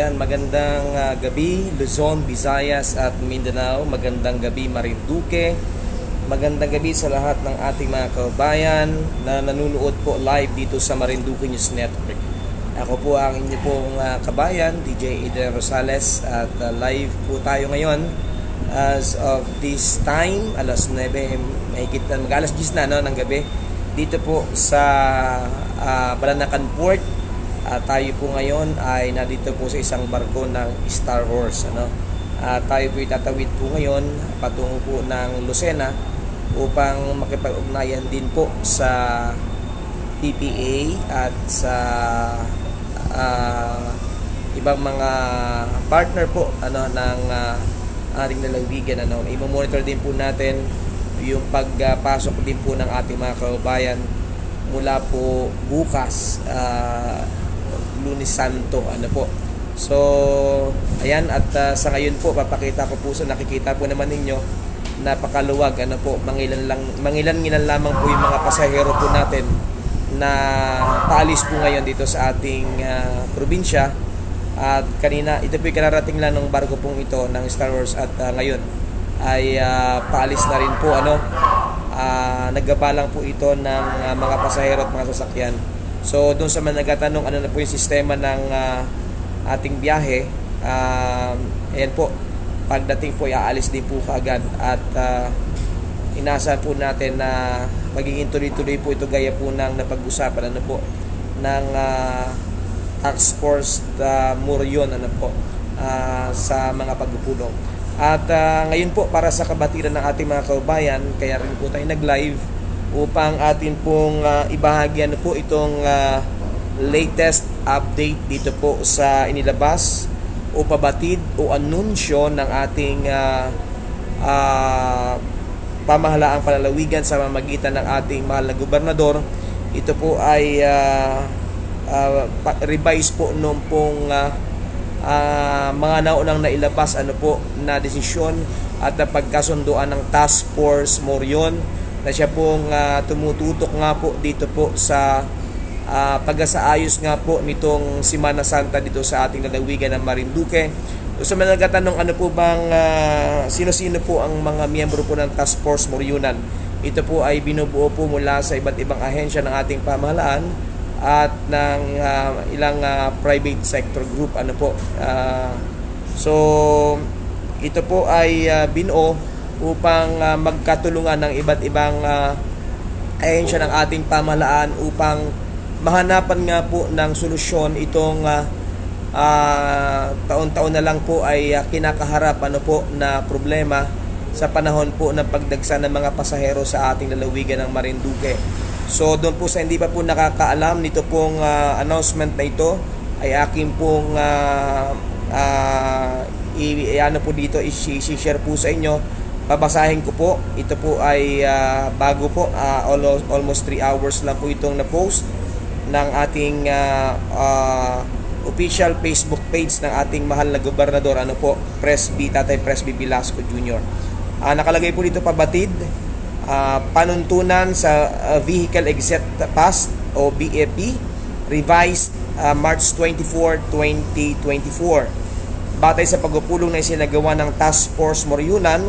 Yan, magandang ah, gabi Luzon, Visayas at Mindanao. Magandang gabi Marinduque. Magandang gabi sa lahat ng ating mga kabayan na nanonood po live dito sa Marinduque News Network. Ako po ang inyo pong ah, kabayan, DJ Eden Rosales at ah, live po tayo ngayon as of this time, alas 9, mahigit na, mag alas 10 na no, ng gabi dito po sa ah, Balanacan Port at tayo po ngayon ay nandito po sa isang barko ng Star Wars. Ano? At tayo po itatawid po ngayon patungo po ng Lucena upang makipag-ugnayan din po sa PPA at sa ah, ibang mga partner po ano ng ah, ating lalawigan ano i-monitor din po natin yung pagpasok din po ng ating mga kababayan mula po bukas ah, Lunes Santo ano po. So ayan at ah, sa ngayon po papakita ko po sa nakikita po naman ninyo napakaluwag ano po mangilan lang mangilan ngilan lamang po yung mga pasahero po natin na paalis po ngayon dito sa ating ah, probinsya. At kanina ito po yung kararating lang ng barko pong ito ng Star Wars at ah, ngayon ay ah, paalis na rin po ano. Ah, naggabalang po ito ng ah, mga pasahero at mga sasakyan so doon sa mga nagtatanong ano na po yung sistema ng ah, ating biyahe um, ayan po pagdating po iaalis din po kaagad at ah, inasa po natin na magiging tuloy-tuloy po ito gaya po ng napag-usapan ano po ng ah, tax force uh, Murion ano po ah, sa mga pagpupulong. At ah, ngayon po para sa kabatiran ng ating mga kababayan, kaya rin po tayo nag-live upang atin pong ah, ibahagi ano po itong ah, latest update dito po sa inilabas o pabatid o anunsyo ng ating ah, ah, pamahalaang palalawigan sa mamagitan ng ating mahal na gobernador. Ito po ay ah, pa- revise po nung pong ah, ah, mga naunang nailabas ano po na desisyon at napagkasunduan ng Task Force Morion na siya pong ah, tumututok nga po dito po sa ah, pag-asaayos nga po nitong Simana Santa dito sa ating lalawigan ng Marinduque. So, sa mga nagtatanong ano po bang ah, sino-sino po ang mga miyembro po ng Task Force Morionan. Ito po ay binubuo po mula sa iba't ibang ahensya ng ating pamahalaan at ng ah, ilang ah, private sector group ano po. Ah, so ito po ay ah, binuo upang ah, magkatulungan ng iba't ibang ah, ahensya ng ating pamahalaan upang mahanapan nga po ng solusyon itong ah, ah, taon-taon na lang po ay ah, kinakaharap ano po na problema sa panahon po ng pagdagsa ng mga pasahero sa ating lalawigan ng Marinduque. So doon po sa hindi pa po nakakaalam nito pong ah, announcement na ito ay akin pong ah, i, i- ano po dito i-share po sa inyo babasahin ko po. Ito po ay ah, bago po. Ah, almost, almost 3 hours lang po itong na-post ng ating ah, ah, official Facebook page ng ating mahal na gobernador. Ano po? Presby Tatay Presby Velasco Jr. Ah, nakalagay po dito pabatid ah, panuntunan sa ah, Vehicle Exit Pass o BEP revised ah, March 24, 2024 batay sa pagpupulong na isinagawa ng Task Force Moriunan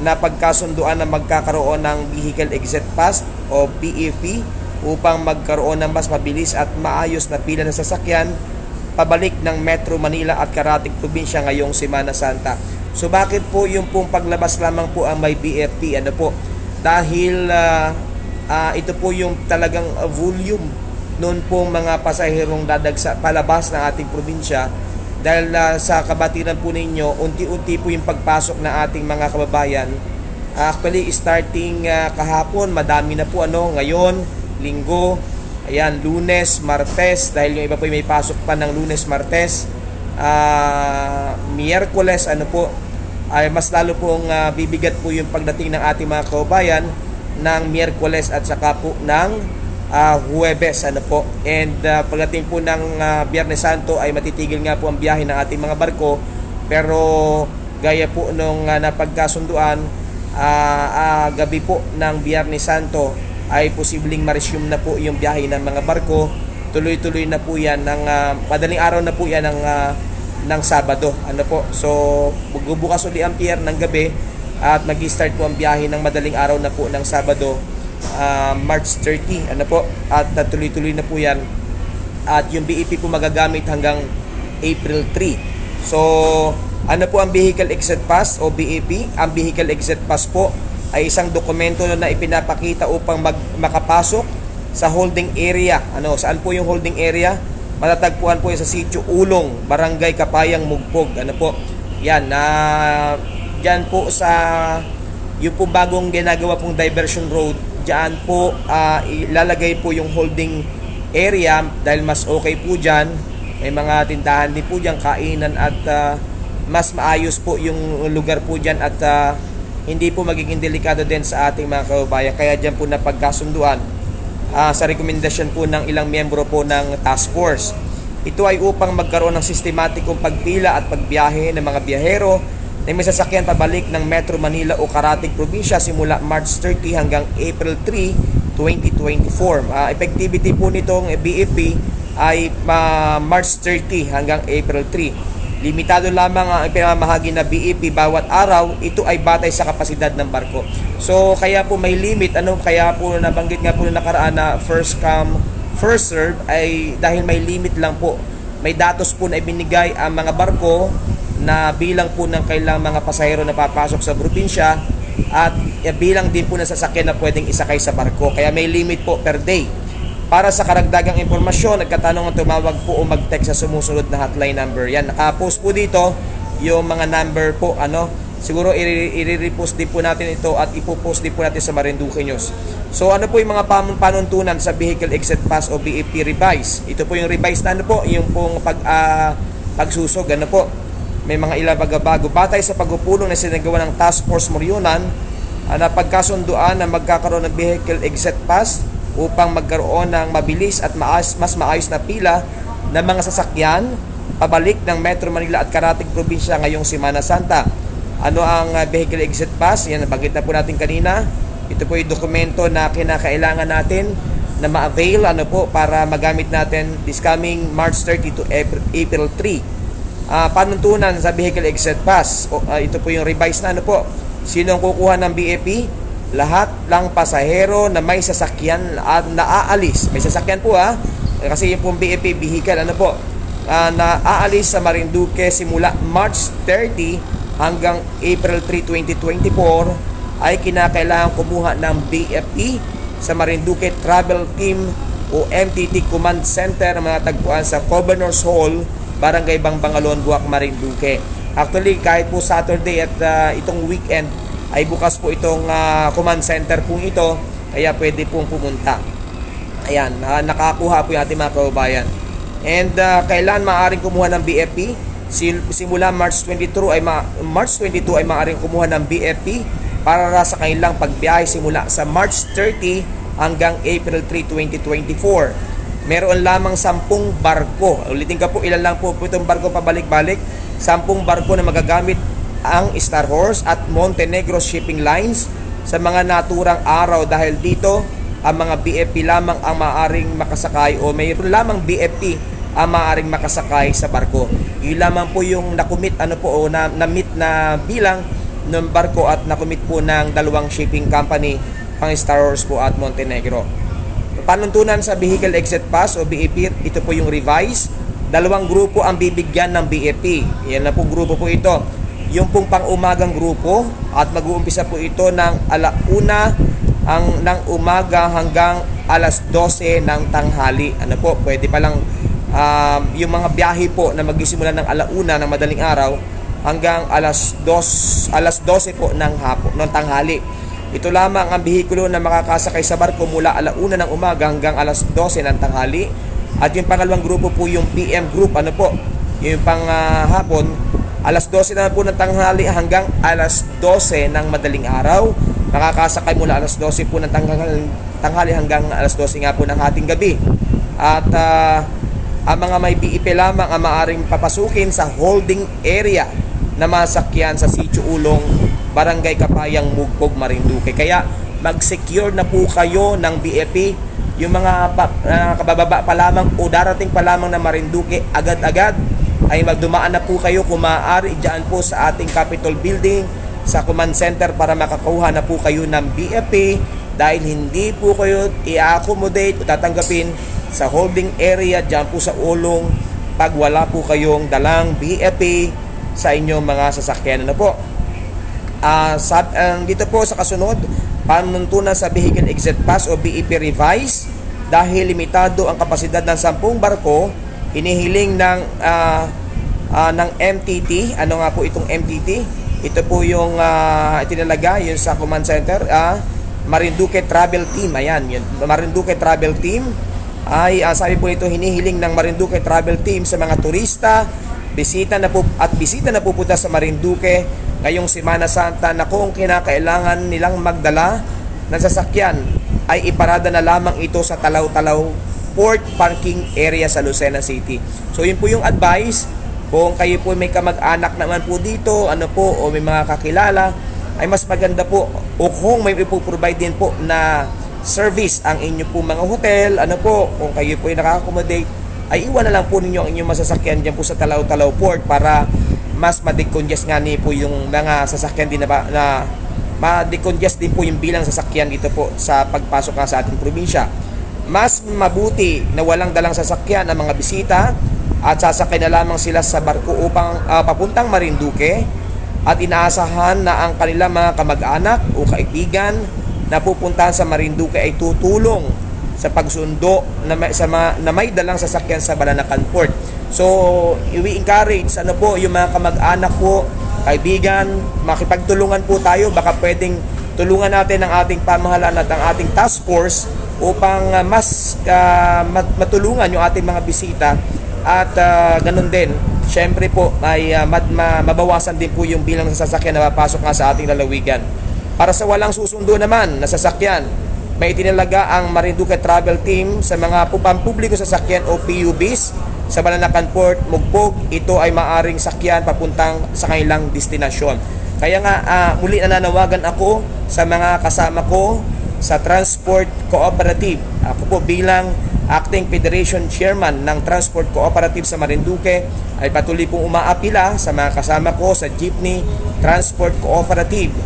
na pagkasunduan na magkakaroon ng Vehicle Exit Pass o BEP upang magkaroon ng mas mabilis at maayos na pila ng sasakyan pabalik ng Metro Manila at Karatig Probinsya ngayong Semana Santa. So bakit po yung pong paglabas lamang po ang may BFP? Ano po? Dahil ah, ah, ito po yung talagang volume noon pong mga pasaherong dadagsa palabas ng ating probinsya dahil ah, sa kabatiran po ninyo, unti-unti po yung pagpasok ng ating mga kababayan. Actually, starting ah, kahapon, madami na po ano, ngayon, linggo, ayan, lunes, martes, dahil yung iba po ay may pasok pa ng lunes, martes, ah, miyerkules, ano po, ay mas lalo pong ah, bibigat po yung pagdating ng ating mga kababayan ng miyerkules at saka po ng ah, Huwebes ano po. And ah, pagdating po ng ah, Biyernes Santo ay matitigil nga po ang biyahe ng ating mga barko pero gaya po nung ah, napagkasunduan ah, ah, gabi po ng Biyernes Santo ay posibleng ma-resume na po yung biyahe ng mga barko. Tuloy-tuloy na po yan ng ah, madaling araw na po yan ng ah, ng Sabado. Ano po? So, magbubukas uli ang pier ng gabi at mag-start po ang biyahe ng madaling araw na po ng Sabado, ah, March 30. Ano po? At ah, tuloy-tuloy na po yan. At yung BEP po magagamit hanggang April 3. So, ano po ang Vehicle Exit Pass o BEP? Ang Vehicle Exit Pass po ay isang dokumento na ipinapakita upang mag, makapasok sa holding area. Ano, saan po yung holding area? Matatagpuan po yan sa Sitio Ulong, Barangay Kapayang Mugpog. Ano po? Yan na diyan po sa yung po bagong ginagawa pong diversion road, diyan po ah, ilalagay po yung holding area dahil mas okay po diyan. May mga tindahan din po diyan, kainan at ah, mas maayos po yung lugar po diyan at ah, hindi po magiging delikado din sa ating mga kababayan. Kaya diyan po napagkasunduan ah, sa rekomendasyon po ng ilang miyembro po ng task force. Ito ay upang magkaroon ng sistematikong pagpila at pagbiyahe ng mga biyahero na may sasakyan pabalik ng Metro Manila o Karatig Probinsya simula March 30 hanggang April 3, 2024. Ah, effectivity po nitong BEP ay ah, March 30 hanggang April 3. Limitado lamang ang pinamamahagi na BEP bawat araw, ito ay batay sa kapasidad ng barko. So kaya po may limit, ano kaya po nabanggit nga po na nakaraan na first come, first serve ay dahil may limit lang po. May datos po na ibinigay ang mga barko na bilang po ng kailang mga pasahero na papasok sa probinsya at eh, bilang din po na sasakyan na pwedeng isakay sa barko. Kaya may limit po per day. Para sa karagdagang impormasyon, nagkatanong ang tumawag po o mag-text sa sumusunod na hotline number. Yan, naka-post po dito yung mga number po, ano, siguro i-repost din po natin ito at ipopost din po natin sa Marinduque News. So ano po yung mga panuntunan sa Vehicle Exit Pass o BEP Revise? Ito po yung revise na ano po, yung pong pag, ah, pagsusog, ano po, may mga ilang pagbabago. Batay sa pagpupulong na sinagawa ng Task Force Morionan, uh, na pagkasunduan na magkakaroon ng vehicle exit pass upang magkaroon ng mabilis at maayos, mas maayos na pila ng mga sasakyan pabalik ng Metro Manila at Karatig Probinsya ngayong Semana Santa. Ano ang uh, vehicle exit pass? Yan, nabanggit na po natin kanina. Ito po yung dokumento na kinakailangan natin na ma-avail ano po para magamit natin this coming March 30 to April 3 Ah, panuntunan sa vehicle exit pass. O, ah, ito po yung revise na ano po. Sino ang kukuha ng BEP? Lahat lang pasahero na may sasakyan at naaalis. May sasakyan po ha. Kasi yung pong BEP vehicle ano po. ah, naaalis sa Marinduque simula March 30 hanggang April 3, 2024 ay kinakailangan kumuha ng BFP sa Marinduque Travel Team o MTT Command Center na mga tagpuan sa Governor's Hall Barangay Bangbangalon, Buwak, Marinduque. Actually, kahit po Saturday at uh, itong weekend ay bukas po itong uh, command center po ito kaya pwede pong pumunta. Ayan, uh, nakakuha po yung ating mga kababayan. And uh, kailan maaaring kumuha ng BFP? Simula March 22 ay ma- March 22 ay maaaring kumuha ng BFP para sa kanilang pagbiyahe simula sa March 30 hanggang April 3, 2024 meron lamang sampung barko. Ulitin ka po, ilan lang po, po itong barko pabalik-balik. Sampung barko na magagamit ang Star Horse at Montenegro Shipping Lines sa mga naturang araw dahil dito ang mga BFP lamang ang maaring makasakay o mayroon lamang BFP ang maaring makasakay sa barko. Yun lamang po yung nakumit ano po o na, na-meet na bilang ng barko at nakumit po ng dalawang shipping company pang Star Horse po at Montenegro panuntunan sa Vehicle Exit Pass o BEP, ito po yung revise. Dalawang grupo ang bibigyan ng BEP. Yan na po grupo po ito. Yung pong pang-umagang grupo at mag-uumpisa po ito ng alauna ang ng umaga hanggang alas 12 ng tanghali. Ano po, pwede pa lang um, yung mga biyahe po na magisimula ng alauna ng madaling araw hanggang alas 2 alas 12 po ng hapon ng tanghali. Ito lamang ang bihikulo na makakasakay sa barko mula alauna ng umaga hanggang alas 12 ng tanghali. At yung pangalawang grupo po yung PM group, ano po, yung pang uh, alas 12 na po ng tanghali hanggang alas 12 ng madaling araw. Makakasakay mula alas 12 po ng tanghali, tanghali hanggang alas 12 nga po ng hating gabi. At uh, ang mga may BIP lamang ang maaring papasukin sa holding area na masakyan sa Sitio Ulong Barangay Kapayang Mugpog Marinduque. Kaya mag-secure na po kayo ng BFP yung mga pa, uh, kabababa pa lamang o darating pa lamang na Marinduque agad-agad ay magdumaan na po kayo kung maaari dyan po sa ating Capitol Building sa command center para makakuha na po kayo ng BFP dahil hindi po kayo i-accommodate o tatanggapin sa holding area dyan po sa ulong pag wala po kayong dalang BFP sa inyong mga sasakyan na po. Ah, sab- ang dito po sa kasunod, panuntunan sa Vehicle Exit Pass o BEP Revise dahil limitado ang kapasidad ng 10 barko, hinihiling ng ah, ah, ng MTT. Ano nga po itong MTT? Ito po yung uh, itinalaga yun sa command center, ah, Marinduque Travel Team. Ayan, yun. Marinduque Travel Team ay ah, sabi po ito hinihiling ng Marinduque Travel Team sa mga turista, bisita na po at bisita na pupunta sa Marinduque ngayong Semana Santa na kung kinakailangan nilang magdala ng sasakyan ay iparada na lamang ito sa Talaw-Talaw Port Parking Area sa Lucena City. So yun po yung advice kung kayo po may kamag-anak naman po dito, ano po, o may mga kakilala, ay mas maganda po o kung may ipoprovide din po na service ang inyo po mga hotel, ano po, kung kayo po ay nakaka-accommodate, ay iwan na lang po ninyo ang inyong masasakyan dyan po sa Talaw-Talaw Port para mas ma-decongest nga ni po yung mga sasakyan din na, ba, na ma-decongest din po yung bilang sasakyan dito po sa pagpasok nga sa ating probinsya. Mas mabuti na walang dalang sasakyan ang mga bisita at sasakay na lamang sila sa barko upang ah, papuntang Marinduque at inaasahan na ang kanilang mga kamag-anak o kaibigan na pupuntahan sa Marinduque ay tutulong sa pagsundo na may, sa ma, na may dalang sasakyan sa Balanacan Port. So, we encourage ano po yung mga kamag-anak po, kaibigan, makipagtulungan po tayo. Baka pwedeng tulungan natin ang ating pamahalaan at ang ating task force upang uh, mas uh, mat- matulungan yung ating mga bisita. At uh, ganun din syempre po ay uh, mad- ma- mabawasan din po yung bilang ng sasakyan na papasok nga sa ating lalawigan. Para sa walang susundo naman na sasakyan may itinalaga ang Marinduque Travel Team sa mga pampubliko sasakyan o PUBs sa Balanacan Port, Mugpog. Ito ay maaring sakyan papuntang sa kanilang destinasyon. Kaya nga, ah, muli nananawagan ako sa mga kasama ko sa Transport Cooperative. Ako po bilang Acting Federation Chairman ng Transport Cooperative sa Marinduque ay patuloy pong umaapila sa mga kasama ko sa Jeepney Transport Cooperative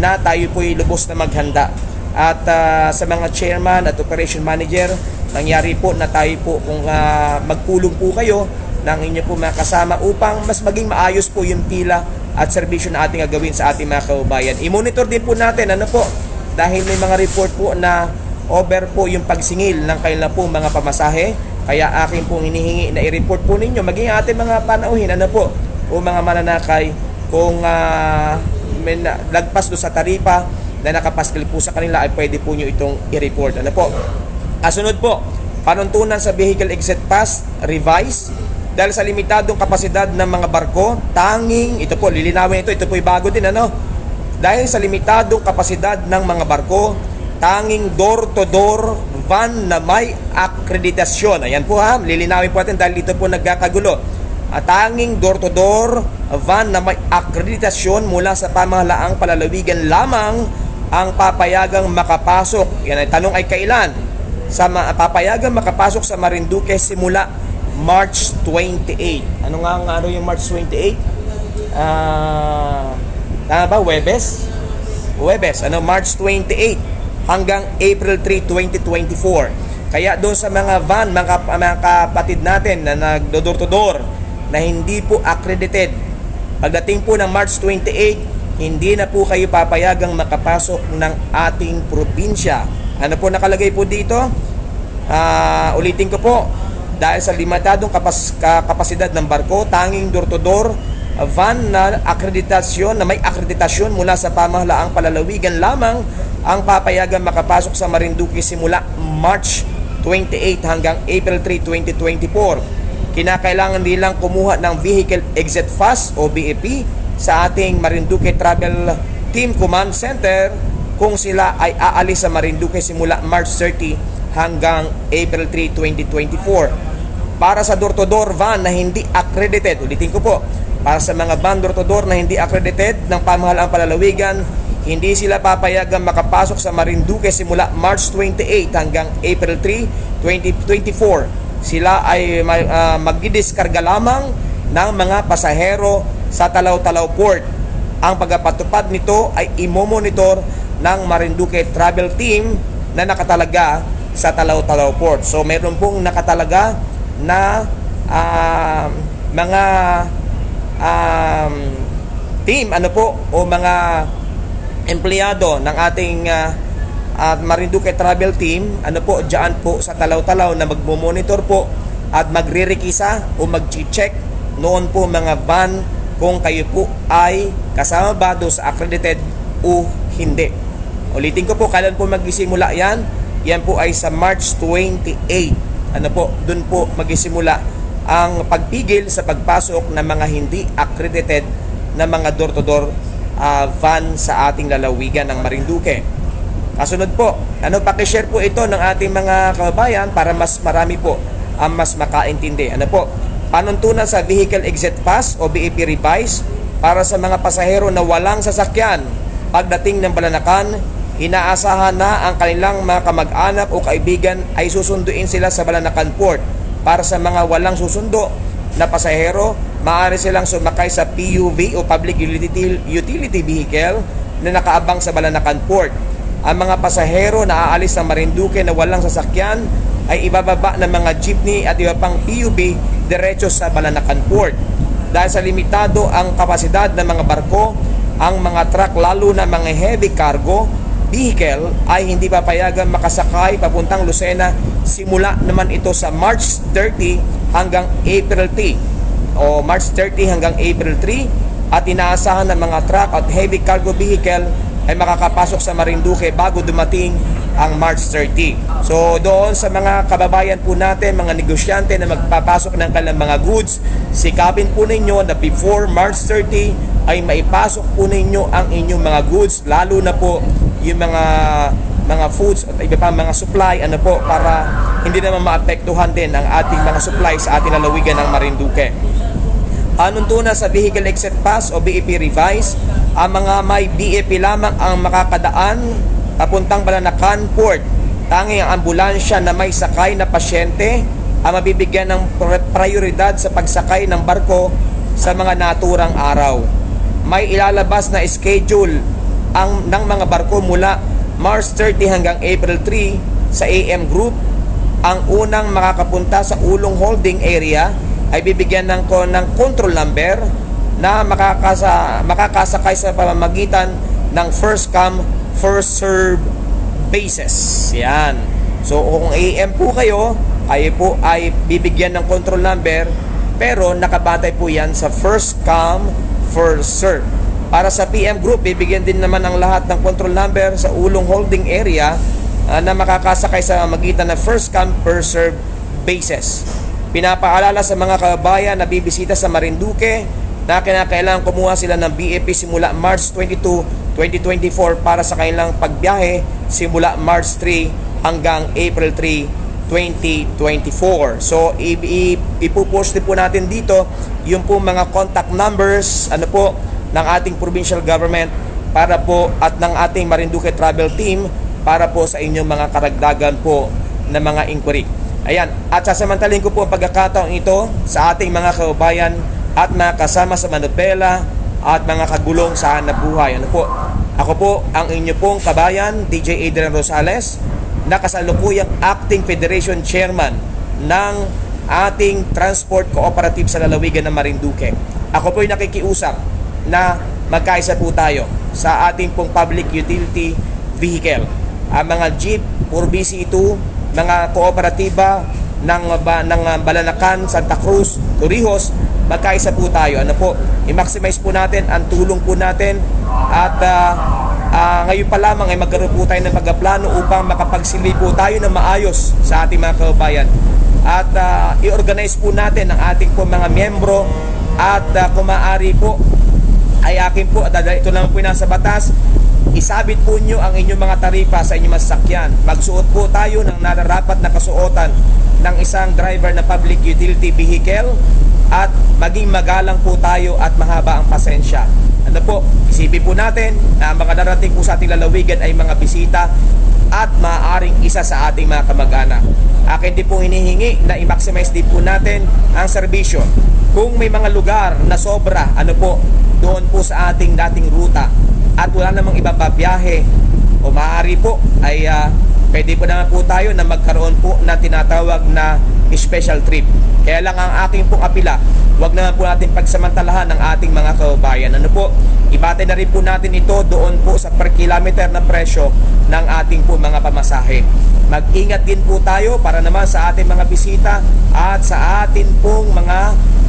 na tayo po lubos na maghanda. At ah, sa mga chairman at operation manager, nangyari po na tayo po kung ah, magpulong po kayo ng inyo po mga kasama upang mas maging maayos po yung pila at serbisyo na ating gagawin sa ating mga kaubayan. I-monitor din po natin ano po dahil may mga report po na over po yung pagsingil ng kailan po mga pamasahe. Kaya akin pong hinihingi na i-report po ninyo maging ating mga panauhin ano po o mga mananakay kung ah, may lagpas do sa taripa na nakapaskil po sa kanila ay pwede po nyo itong i-report. Ano po? Kasunod po, panuntunan sa Vehicle Exit Pass, revise, dahil sa limitadong kapasidad ng mga barko, tanging, ito po, lilinawin ito, ito po bago din, ano? Dahil sa limitadong kapasidad ng mga barko, tanging door-to-door van na may akreditasyon. Ayan po ha, lilinawin po natin dahil dito po nagkakagulo. At tanging door-to-door van na may akreditasyon mula sa pamahalaang palalawigan lamang ang papayagang makapasok. Yan ay tanong ay kailan? Sa papayagang makapasok sa Marinduque simula March 28. Ano nga ang ano yung March 28? Ah, tama ba? Webes? Webes, ano, March 28 hanggang April 3, 2024. Kaya doon sa mga van, mga, mga kapatid natin na nagdo-door to door na hindi po accredited, pagdating po ng March 28, hindi na po kayo papayagang makapasok ng ating probinsya. Ano po nakalagay po dito? Ah, ulitin ko po, dahil sa limitadong kapas, ka- kapasidad ng barko, tanging door-to-door van na akreditasyon na may akreditasyon mula sa pamahalaang palalawigan lamang ang papayagan makapasok sa Marinduque simula March 28 hanggang April 3, 2024. Kinakailangan nilang kumuha ng Vehicle Exit Pass o BEP sa ating Marinduque Travel Team Command Center kung sila ay aalis sa Marinduque simula March 30 hanggang April 3, 2024. Para sa door-to-door van na hindi accredited, ulitin ko po, para sa mga van door-to-door na hindi accredited ng pamahalaang palalawigan, hindi sila papayagan makapasok sa Marinduque simula March 28 hanggang April 3, 2024. Sila ay uh, magdidiskarga lamang ng mga pasahero sa Talaw-Talaw Port. Ang pagpapatupad nito ay imomonitor ng Marinduque Travel Team na nakatalaga sa Talaw-Talaw Port. So meron pong nakatalaga na ah, mga um, team ano po o mga empleyado ng ating ah, at Marinduque Travel Team ano po diyan po sa Talaw-Talaw na magmo-monitor po at magre-rekisa o mag-check noon po mga van kung kayo po ay kasama ba do sa accredited o hindi. Ulitin ko po kailan po magsisimula yan? Yan po ay sa March 28. Ano po, doon po magsisimula ang pagpigil sa pagpasok ng mga hindi accredited na mga door-to-door ah, van sa ating lalawigan ng Marinduque. Kasunod po, ano pakishare po ito ng ating mga kababayan para mas marami po ang mas makaintindi. Ano po? Panuntunan sa Vehicle Exit Pass o BEP Revise para sa mga pasahero na walang sasakyan. Pagdating ng Balanakan, inaasahan na ang kanilang mga kamag-anak o kaibigan ay susunduin sila sa Balanakan Port. Para sa mga walang susundo na pasahero, maaari silang sumakay sa PUV o Public Utility, Utility Vehicle na nakaabang sa Balanakan Port. Ang mga pasahero na aalis ng Marinduque na walang sasakyan ay ibababa ng mga jeepney at iba pang PUV diretso sa Balanacan Port. Dahil sa limitado ang kapasidad ng mga barko, ang mga truck lalo na mga heavy cargo vehicle ay hindi papayagan makasakay papuntang Lucena. Simula naman ito sa March 30 hanggang April 3 o March 30 hanggang April 3 at inaasahan ng mga truck at heavy cargo vehicle ay makakapasok sa Marinduque bago dumating ang March 30. So doon sa mga kababayan po natin, mga negosyante na magpapasok ng kanilang mga goods, sikapin po ninyo na before March 30 ay maipasok po ninyo ang inyong mga goods, lalo na po yung mga mga foods at iba pang mga supply ano po para hindi naman maapektuhan din ang ating mga supply sa ating lalawigan ng Marinduque. Panuntuna sa Vehicle Exit Pass o BEP Revise, ang mga may BEP lamang ang makakadaan papuntang Balanacan Port. Tanging ang ambulansya na may sakay na pasyente ang mabibigyan ng pri- prioridad sa pagsakay ng barko sa mga naturang araw. May ilalabas na schedule ang ng mga barko mula March 30 hanggang April 3 sa AM Group. Ang unang makakapunta sa Ulong Holding Area ay bibigyan ng, ng control number na makakasa, makakasakay sa pamamagitan ng first come, first serve basis. Yan. So kung AM po kayo, kayo po ay bibigyan ng control number pero nakabatay po yan sa first come, first serve. Para sa PM group, bibigyan din naman ang lahat ng control number sa ulong holding area ah, na makakasakay sa magitan na first come, first serve basis. Pinapaalala sa mga kababayan na bibisita sa Marinduque na kinakailangan kumuha sila ng BEP simula March 22, 2024 para sa kanilang pagbiyahe simula March 3 hanggang April 3, 2024. So, ipupost din po natin dito yung po mga contact numbers ano po ng ating provincial government para po at ng ating Marinduque Travel Team para po sa inyong mga karagdagan po na mga inquiry. Ayan, at sasamantalin ko po ang pagkakataon ito sa ating mga kababayan at mga kasama sa Manubela at mga kagulong sa hanap buhay. Ano po? Ako po ang inyo pong kabayan, DJ Adrian Rosales, na kasalukuyang Acting Federation Chairman ng ating transport cooperative sa lalawigan ng Marinduque. Ako po'y nakikiusap na magkaisa po tayo sa ating pong public utility vehicle. Ang mga jeep, 4BC2, mga kooperatiba ng, ng Balanacan, Santa Cruz, Torrijos, magkaisa po tayo. Ano po, i-maximize po natin ang tulong po natin at ah, ah, ngayon pa lamang ay magkaroon po tayo ng pagkaplano upang makapagsilbi po tayo ng maayos sa ating mga kababayan. At ah, i-organize po natin ang ating po mga miyembro at ah, kung maaari po ay akin po ito lang po nasa batas isabit po nyo ang inyong mga taripa sa inyong masakyan. Magsuot po tayo ng nararapat na kasuotan ng isang driver na public utility vehicle at maging magalang po tayo at mahaba ang pasensya. Ano po, isipin po natin na ang mga darating po sa ating lalawigan ay mga bisita at maaaring isa sa ating mga kamag-anak. Akin din po hinihingi na i-maximize din po natin ang serbisyo. Kung may mga lugar na sobra, ano po, doon po sa ating dating ruta at wala namang ibang babiyahe o maaari po ay ah, pwede po naman po tayo na magkaroon po na tinatawag na special trip. Kaya lang ang aking pong apila, wag naman po natin pagsamantalahan ng ating mga kababayan. Ano po, ibate na rin po natin ito doon po sa per kilometer na presyo ng ating po mga pamasahe. Mag-ingat din po tayo para naman sa ating mga bisita at sa atin pong mga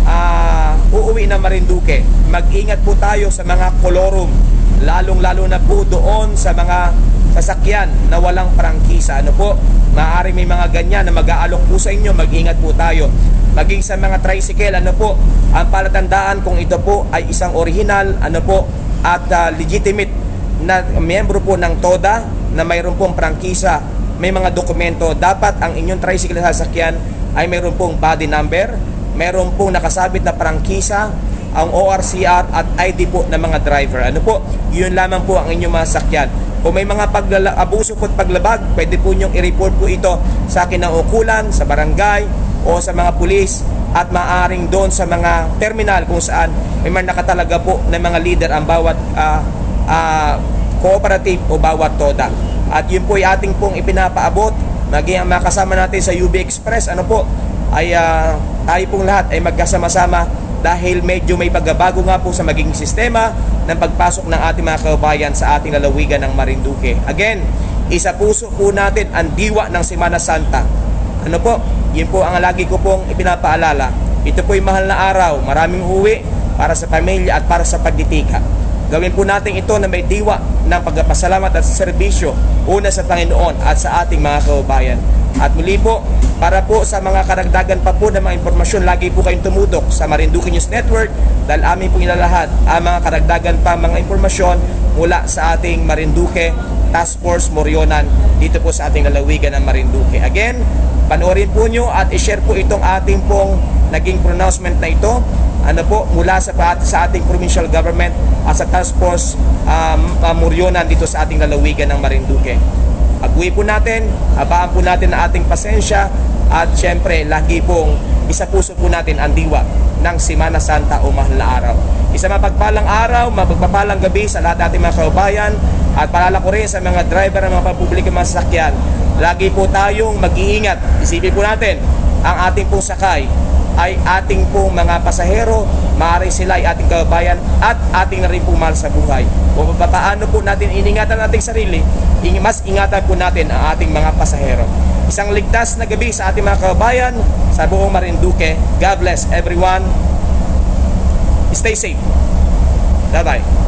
ah, uuwi na Marinduque. Mag-ingat po tayo sa mga kolorum, lalong-lalo na po doon sa mga sasakyan na walang prangkisa. Ano po, maaari may mga ganyan na mag-aalok po sa inyo, mag-ingat po tayo. Maging sa mga tricycle, ano po, ang palatandaan kung ito po ay isang original, ano po, at ah, legitimate na miyembro po ng TODA na mayroon pong prangkisa, may mga dokumento, dapat ang inyong tricycle na sasakyan ay mayroon pong body number, mayroon pong nakasabit na prangkisa, ang ORCR at ID po ng mga driver. Ano po, yun lamang po ang inyong mga sakyan. Kung may mga paglala, abuso po at paglabag, pwede po nyong i-report po ito sa akin ng ukulan, sa barangay, o sa mga pulis at maaring doon sa mga terminal kung saan may mga nakatalaga po ng mga leader ang bawat ah, ah, cooperative o bawat toda. At yun po ay ating pong ipinapaabot maging ang mga kasama natin sa UB Express ano po ay ah, tayo pong lahat ay magkasama-sama dahil medyo may pagbabago nga po sa maging sistema ng pagpasok ng ating mga kababayan sa ating lalawigan ng Marinduque. Again, isa puso po natin ang diwa ng Semana Santa. Ano po? Yun po ang lagi ko pong ipinapaalala. Ito po yung mahal na araw. Maraming uwi para sa pamilya at para sa pagditika. Gawin po natin ito na may diwa ng pagpapasalamat at serbisyo una sa Panginoon at sa ating mga kababayan. At muli po, para po sa mga karagdagan pa po ng mga impormasyon, lagi po kayong tumudok sa Marinduque News Network dahil amin po inalahat ang mga karagdagan pa mga impormasyon mula sa ating Marinduque Task Force Morionan dito po sa ating lalawigan ng Marinduque. Again, panoorin po nyo at i-share po itong ating pong naging pronouncement na ito ano po mula sa sa ating provincial government at sa task force um, uh, Morionan dito sa ating lalawigan ng Marinduque. Pag-uwi po natin, habaan po natin ang ating pasensya at syempre lagi pong isa puso po natin ang diwa ng Semana Santa o mahal na araw. Isa mapagpalang araw, mapagpapalang gabi sa lahat nating mga kababayan at paalala ko rin sa mga driver ng mga pampubliko mga sasakyan, lagi po tayong mag-iingat. Isipin po natin, ang ating pong sakay ay ating pong mga pasahero, maaari sila ay ating kababayan at ating na rin po sa buhay. Kung paano po natin iningatan nating sarili, mas ingatan po natin ang ating mga pasahero. Isang ligtas na gabi sa ating mga kababayan sa buong Marinduque. God bless everyone. Stay safe. Bye-bye.